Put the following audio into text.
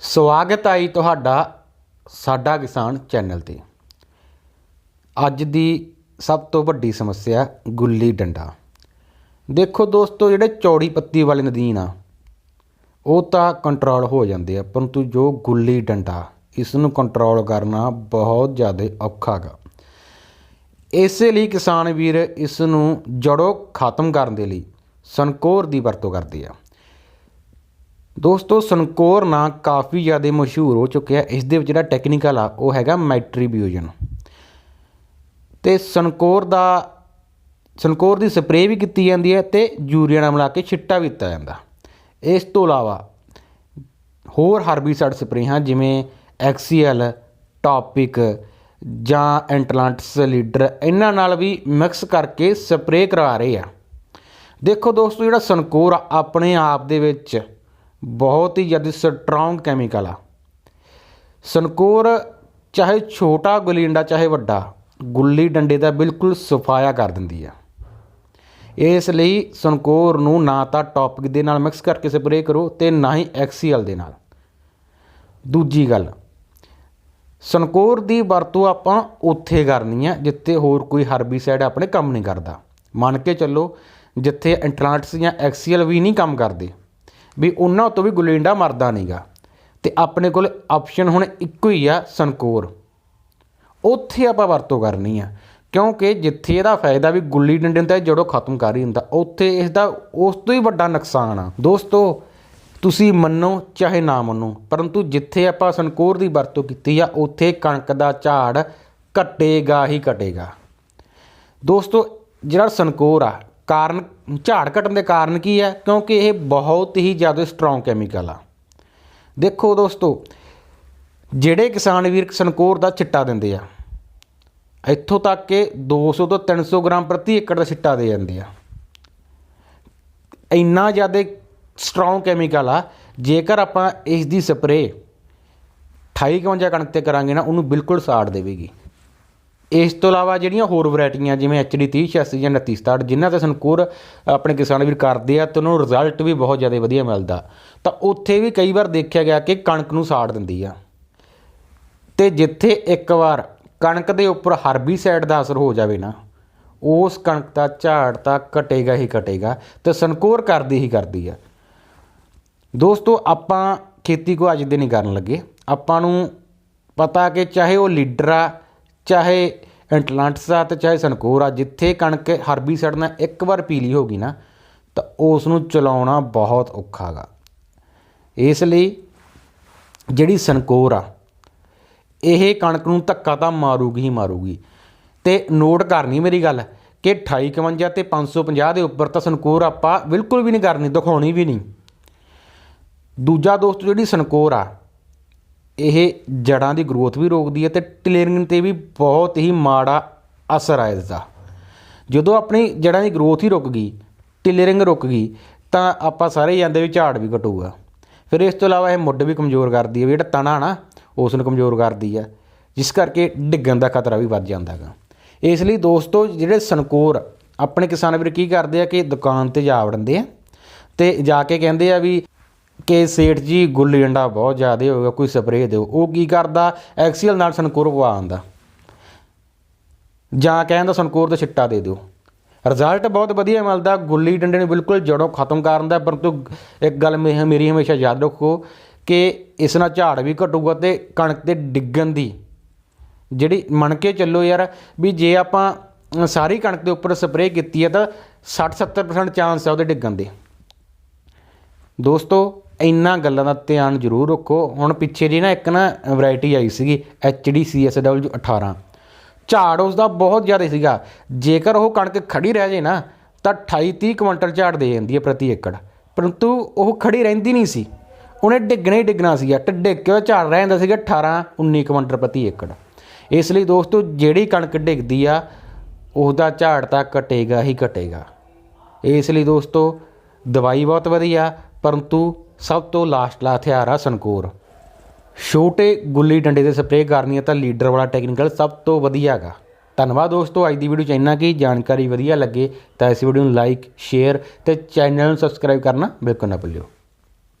ਸਵਾਗਤ ਹੈ ਜੀ ਤੁਹਾਡਾ, ਸਾਡਾ ਕਿਸਾਨ ਚੈਨਲ ਤੇ। ਅੱਜ ਦੀ ਸਭ ਤੋਂ ਵੱਡੀ ਸਮੱਸਿਆ, ਗੁੱਲੀ ਡੰਡਾ। ਦੇਖੋ ਦੋਸਤੋ, ਜਿਹੜੇ ਚੌੜੀ ਪੱਤੀ ਵਾਲੇ ਨਦੀਨ ਆ, ਉਹ ਤਾਂ ਕੰਟਰੋਲ ਹੋ ਜਾਂਦੇ ਆ, ਪਰੰਤੂ ਜੋ ਗੁੱਲੀ ਡੰਡਾ ਇਸ ਨੂੰ ਕੰਟਰੋਲ ਕਰਨਾ ਬਹੁਤ ਜ਼ਿਆਦਾ ਔਖਾ ਗਾ। ਇਸੇ ਲਈ ਕਿਸਾਨ ਵੀਰ ਇਸ ਨੂੰ ਜੜੋਂ ਖਤਮ ਕਰਨ ਦੇ ਲਈ ਸੰਕੋਰ ਦੀ ਵਰਤੋਂ ਕਰਦੇ ਆ। ਦੋਸਤੋ, ਸੰਕੋਰ ਨਾਂ ਕਾਫੀ ਜ਼ਿਆਦਾ ਮਸ਼ਹੂਰ ਹੋ ਚੁੱਕਿਆ ਇਸ ਦੇ ਵਿੱਚ ਜਿਹੜਾ ਟੈਕਨੀਕਲ ਆ, ਉਹ ਹੈਗਾ ਮੈਟਰੀਬਿਊਜਨ। ਤੇ ਸੰਕੋਰ ਦਾ, ਸੰਕੋਰ ਦੀ ਸਪਰੇਅ ਵੀ ਕੀਤੀ ਜਾਂਦੀ ਹੈ ਤੇ ਯੂਰੀਆ ਨਾਲ ਮਿਲਾ ਕੇ ਛਿੱਟਾ ਵੀ ਦਿੱਤਾ ਜਾਂਦਾ। ਇਸ ਤੋਂ ਇਲਾਵਾ ਹੋਰ ਹਰਬੀਸਾਈਡ ਸਪਰੇਹਾਂ ਜਿਵੇਂ ਐਕਸੀਐਲ, ਟੌਪਿਕ ਜਾਂ ਐਂਟਲਾਂਟਸ ਲੀਡਰ, ਇਹਨਾਂ ਨਾਲ ਵੀ ਮਿਕਸ ਕਰਕੇ ਸਪਰੇਅ ਕਰਾ ਰਹੇ ਆ। ਦੇਖੋ ਦੋਸਤੋ, ਜਿਹੜਾ ਸੰਕੋਰ ਆ, ਆਪਣੇ ਆਪ ਦੇ ਵਿੱਚ ਬਹੁਤ ਹੀ ਜ਼ਿਆਦਾ ਸਟਰੋਂਗ ਕੈਮੀਕਲ ਆ। ਸੰਕੋਰ ਚਾਹੇ ਛੋਟਾ ਗੁੱਲੀ ਡੰਡਾ ਚਾਹੇ ਵੱਡਾ, ਗੁੱਲੀ ਡੰਡੇ ਦਾ ਬਿਲਕੁਲ ਸਫਾਇਆ ਕਰ ਦਿੰਦੀ ਆ। ਇਸ ਲਈ ਸੰਕੋਰ ਨੂੰ ਨਾ ਤਾਂ ਟੌਪਿਕ ਦੇ ਨਾਲ ਮਿਕਸ ਕਰਕੇ ਸਪਰੇਅ ਕਰੋ ਤੇ ਨਾ ਹੀ ਐਕਸੀਐਲ ਦੇ ਨਾਲ। ਦੂਜੀ ਗੱਲ, ਸੰਕੋਰ ਦੀ ਵਰਤੋਂ ਆਪਾਂ ਉੱਥੇ ਕਰਨੀ ਆ ਜਿੱਥੇ ਹੋਰ ਕੋਈ ਹਰਬੀਸਾਈਡ ਆਪਣੇ ਕੰਮ ਨਹੀਂ ਕਰਦਾ। ਮੰਨ ਕੇ ਚੱਲੋ ਜਿੱਥੇ ਐਂਟਲਾਂਟਸ ਜਾਂ ਐਕਸੀਐਲ ਵੀ ਨਹੀਂ ਕੰਮ ਕਰਦੇ। ਵੀ ਉਹਨਾਂ ਤੋਂ ਵੀ ਗੁਲਿੰਡਾ ਮਰਦਾ ਨਹੀਂਗਾ। ਤੇ ਆਪਣੇ ਕੋਲ ਆਪਸ਼ਨ ਹੁਣ ਇੱਕੋ ਹੀ ਆ, ਸੰਕੋਰ। ਉੱਥੇ ਆਪਾਂ ਵਰਤੋਂ ਕਰਨੀ ਆ। ਕਿਉਂਕਿ ਜਿੱਥੇ ਇਹਦਾ ਫਾਇਦਾ ਵੀ ਗੁੱਲੀ ਡੰਡੇ ਦਾ ਜੜੋਂ ਖਤਮ ਕਰ ਹੀ ਹੁੰਦਾ ਉੱਥੇ ਇਸ ਦਾ ਉਸ ਤੋਂ ਹੀ ਵੱਡਾ ਨੁਕਸਾਨ ਆ। ਦੋਸਤੋ, ਤੁਸੀਂ ਮੰਨੋ ਚਾਹੇ ਨਾ ਮੰਨੋ, ਪਰੰਤੂ ਜਿੱਥੇ ਆਪਾਂ ਸੰਕੋਰ ਦੀ ਵਰਤੋਂ ਕੀਤੀ ਆ, ਉੱਥੇ ਕਣਕ ਦਾ ਝਾੜ ਘਟੇਗਾ ਹੀ ਘਟੇਗਾ। ਦੋਸਤੋ, ਜਿਹੜਾ ਸੰਕੋਰ ਆ, ਕਾਰਨ ਝਾੜ ਘਟਣ ਦੇ ਕਾਰਨ ਕੀ ਹੈ? ਕਿਉਂਕਿ ਇਹ ਬਹੁਤ ਹੀ ਜ਼ਿਆਦਾ ਸਟਰੋਂਗ ਕੈਮੀਕਲ ਆ। ਦੇਖੋ ਦੋਸਤੋ, ਜਿਹੜੇ ਕਿਸਾਨ ਵੀਰ ਸੰਕੋਰ ਦਾ ਛਿੱਟਾ ਦਿੰਦੇ ਆ, ਇੱਥੋਂ ਤੱਕ ਕਿ 200 ਤੋਂ 300 ਗ੍ਰਾਮ ਪ੍ਰਤੀ ਏਕੜ ਦਾ ਛਿੱਟਾ ਦੇ ਜਾਂਦੇ ਆ। ਇੰਨਾ ਜ਼ਿਆਦਾ ਸਟਰੋਂਗ ਕੈਮੀਕਲ ਆ, ਜੇਕਰ ਆਪਾਂ ਇਸ ਦੀ ਸਪਰੇਅ 28 51 ਕਣਕ ਤੇ ਕਰਾਂਗੇ ਨਾ, ਉਹਨੂੰ ਬਿਲਕੁਲ ਸਾੜ ਦੇਵੇਗੀ। ਇਸ ਤੋਂ ਇਲਾਵਾ ਜਿਹੜੀਆਂ ਹੋਰ ਵੈਰਾਈਟੀਆਂ ਜਿਵੇਂ HD 30 86 ਜਾਂ 29 67 ਜਿਨ੍ਹਾਂ ਤੇ ਸੰਕੂਰ ਆਪਣੇ ਕਿਸਾਨ ਵੀਰ ਕਰਦੇ ਆ ਤੇ ਉਹਨਾਂ ਨੂੰ ਰਿਜ਼ਲਟ ਵੀ ਬਹੁਤ ਜ਼ਿਆਦਾ ਵਧੀਆ ਮਿਲਦਾ। ਤਾਂ ਉੱਥੇ ਵੀ ਕਈ ਵਾਰ ਦੇਖਿਆ ਗਿਆ ਕਿ ਕਣਕ ਨੂੰ ਸਾੜ ਦਿੰਦੀ ਆ। ਤੇ ਜਿੱਥੇ ਇੱਕ ਵਾਰ ਕਣਕ ਦੇ ਉੱਪਰ ਹਰਬੀਸਾਈਡ ਦਾ ਅਸਰ ਹੋ ਜਾਵੇ ਨਾ, ਉਸ ਕਣਕ ਦਾ ਝਾੜ ਤਾਂ ਘਟੇਗਾ ਹੀ ਘਟੇਗਾ ਤੇ ਸੰਕੋਰ ਕਰਦੀ ਹੀ ਕਰਦੀ ਆ। ਦੋਸਤੋ, ਆਪਾਂ ਖੇਤੀ ਕੋ ਅੱਜ ਦੇ ਨਹੀਂ ਕਰਨ ਲੱਗੇ। ਆਪਾਂ ਨੂੰ ਪਤਾ ਕਿ ਚਾਹੇ ਉਹ ਲੀਡਰ ਆ ਚਾਹੇ ਐਂਟਲਾਂਟਸ ਆ ਤੇ ਚਾਹੇ ਸਨਕੋਰ ਆ, ਜਿੱਥੇ ਕਣਕ ਹਰਬੀਸਾਈਡ ਨਾਲ ਇੱਕ ਵਾਰ ਪੀਲੀ ਹੋ ਗਈ ਨਾ, ਤਾਂ ਉਸ ਨੂੰ ਚਲਾਉਣਾ ਬਹੁਤ ਔਖਾ ਗਾ। ਇਸ ਲਈ ਜਿਹੜੀ ਸਨਕੋਰ ਆ, ਇਹ ਕਣਕ ਨੂੰ ਧੱਕਾ ਤਾਂ ਮਾਰੂਗੀ ਹੀ ਮਾਰੂਗੀ। ਤੇ ਨੋਟ ਕਰਨੀ ਮੇਰੀ ਗੱਲ ਕਿ 2851 ਤੇ 550 ਦੇ ਉੱਪਰ ਤਾਂ ਸਨਕੋਰ ਆਪਾਂ ਬਿਲਕੁਲ ਵੀ ਨਹੀਂ ਕਰਨੀ, ਦਿਖਾਉਣੀ ਵੀ ਨਹੀਂ। ਦੂਜਾ ਦੋਸਤ ਜਿਹੜੀ ਸਨਕੋਰ ਆ ਇਹ ਜੜ੍ਹਾਂ ਦੀ ਗਰੋਥ ਵੀ ਰੋਕਦੀ ਹੈ ਤੇ ਟਿਲਰਿੰਗ ਤੇ ਵੀ ਬਹੁਤ ਹੀ ਮਾੜਾ ਅਸਰ ਆ ਇਸ ਦਾ ਜਦੋਂ ਆਪਣੀ ਜੜ੍ਹਾਂ ਦੀ ਗਰੋਥ ਹੀ ਰੁਕ ਗਈ ਟਿਲਰਿੰਗ ਰੁਕ ਗਈ, ਤਾਂ ਆਪਾਂ ਸਾਰੇ ਹੀ ਜਾਂਦੇ ਵੀ ਝਾੜ ਵੀ ਘਟੂਗਾ। ਫਿਰ ਇਸ ਤੋਂ ਇਲਾਵਾ ਇਹ ਮੁੱਢ ਵੀ ਕਮਜ਼ੋਰ ਕਰਦੀ ਹੈ ਵੀ ਜਿਹੜਾ ਤਣਾ ਨਾ, ਉਸ ਨੂੰ ਕਮਜ਼ੋਰ ਕਰਦੀ ਹੈ, ਜਿਸ ਕਰਕੇ ਡਿੱਗਣ ਦਾ ਖਤਰਾ ਵੀ ਵੱਧ ਜਾਂਦਾ ਹੈਗਾ। ਇਸ ਲਈ ਦੋਸਤੋ, ਜਿਹੜੇ ਸੰਕੋਰ ਆਪਣੇ ਕਿਸਾਨ ਵੀਰ ਕੀ ਕਰਦੇ ਆ ਕਿ ਦੁਕਾਨ ਤੇ ਜਾ ਵੜਦੇ ਆ ਤੇ ਜਾ ਕੇ ਕਹਿੰਦੇ ਆ ਵੀ ਕਿ ਸੇਠ ਜੀ, ਗੁੱਲੀ ਡੰਡਾ ਬਹੁਤ ਜ਼ਿਆਦਾ ਹੋਗਾ ਕੋਈ ਸਪਰੇਅ ਦਿਓ। ਉਹ ਕੀ ਕਰਦਾ? ਐਕਸੀਅਲ ਨਾਲ ਸੰਕੋਰ ਪਵਾ ਆਂਦਾ ਜਾਂ ਕਹਿੰਦਾ ਸੰਕੋਰ ਦਾ ਛਿੱਟਾ ਦੇ ਦਿਓ। ਰਿਜ਼ਲਟ ਬਹੁਤ ਵਧੀਆ ਮਿਲਦਾ। ਗੁੱਲੀ ਡੰਡੇ ਨੂੰ ਬਿਲਕੁਲ ਜੜੋਂ ਖਤਮ ਕਰਨ ਦਾ ਪਰੰਤੂ ਇੱਕ ਗੱਲ ਮੇ- ਮੇਰੀ ਹਮੇਸ਼ਾ ਯਾਦ ਰੱਖੋ ਕਿ ਇਸ ਨਾਲ ਝਾੜ ਵੀ ਘਟੂਗਾ ਤੇ ਕਣਕ ਦੇ ਡਿੱਗਣ ਦੀ ਜਿਹੜੀ ਮੰਨ ਕੇ ਚੱਲੋ ਯਾਰ, ਵੀ ਜੇ ਆਪਾਂ ਸਾਰੀ ਕਣਕ ਦੇ ਉੱਪਰ ਸਪਰੇਅ ਕੀਤੀ ਹੈ ਤਾਂ 60-70% ਚਾਂਸ ਹੈ ਉਹਦੇ ਡਿੱਗਣ ਦੇ। ਦੋਸਤੋ ਇੰਨਾ ਗੱਲਾਂ ਦਾ ਧਿਆਨ ਜ਼ਰੂਰ ਰੱਖੋ। ਹੁਣ ਪਿੱਛੇ ਜੀ ਨਾ ਇੱਕ ਨਾ ਵੈਰਾਈਟੀ ਆਈ ਸੀਗੀ HD CSW 18 ਝਾੜ ਉਸ ਦਾ ਬਹੁਤ ਜ਼ਿਆਦਾ ਸੀਗਾ। ਜੇਕਰ ਉਹ ਕਣਕ ਖੜੀ ਰਹਿ ਜੇ ਨਾ, ਤਾਂ 28 30 ਕੁਇੰਟਲ ਝਾੜ ਦੇ ਜਾਂਦੀ ਹੈ ਪ੍ਰਤੀ ਏਕੜ। ਪਰੰਤੂ ਉਹ ਖੜੀ ਰਹਿੰਦੀ ਨਹੀਂ ਸੀ। ਉਹਨੇ ਡਿੱਗਣਾ ਹੀ ਡਿੱਗਣਾ ਸੀਗਾ। ਤੇ ਡਿੱਗ ਕੇ ਉਹ ਝਾੜ ਰਹਿ ਜਾਂਦਾ ਸੀਗਾ 18 19 ਕੁਇੰਟਲ ਪ੍ਰਤੀ ਏਕੜ। ਇਸ ਲਈ ਦੋਸਤੋ, ਜਿਹੜੀ ਕਣਕ ਡਿੱਗਦੀ ਆ, ਉਹਦਾ ਝਾੜ ਤਾਂ ਘਟੇਗਾ ਹੀ ਘਟੇਗਾ। ਇਸ ਲਈ ਦੋਸਤੋ, ਦਵਾਈ ਬਹੁਤ ਵਧੀਆ, ਪਰੰਤੂ ਸਭ ਤੋਂ ਲਾਸਟਲਾ ਹਥਿਆਰ ਆ ਸੰਕੋਰ। ਛੋਟੇ ਗੁੱਲੀ ਡੰਡੇ ਦੇ ਸਪਰੇਅ ਕਰਨੀ ਹੈ ਤਾਂ ਲੀਡਰ ਵਾਲਾ ਟੈਕਨੀਕਲ ਸਭ ਤੋਂ ਵਧੀਆ ਹੈਗਾ। ਧੰਨਵਾਦ ਦੋਸਤੋ, ਅੱਜ ਦੀ ਵੀਡੀਓ ਚ ਇੰਨਾ ਕੀ। ਜਾਣਕਾਰੀ ਵਧੀਆ ਲੱਗੇ ਤਾਂ ਇਸ ਵੀਡੀਓ ਨੂੰ ਲਾਈਕ ਸ਼ੇਅਰ ਤੇ ਚੈਨਲ ਨੂੰ ਸਬਸਕ੍ਰਾਈਬ ਕਰਨਾ ਬਿਲਕੁਲ ਨਾ ਭੁੱਲਿਓ।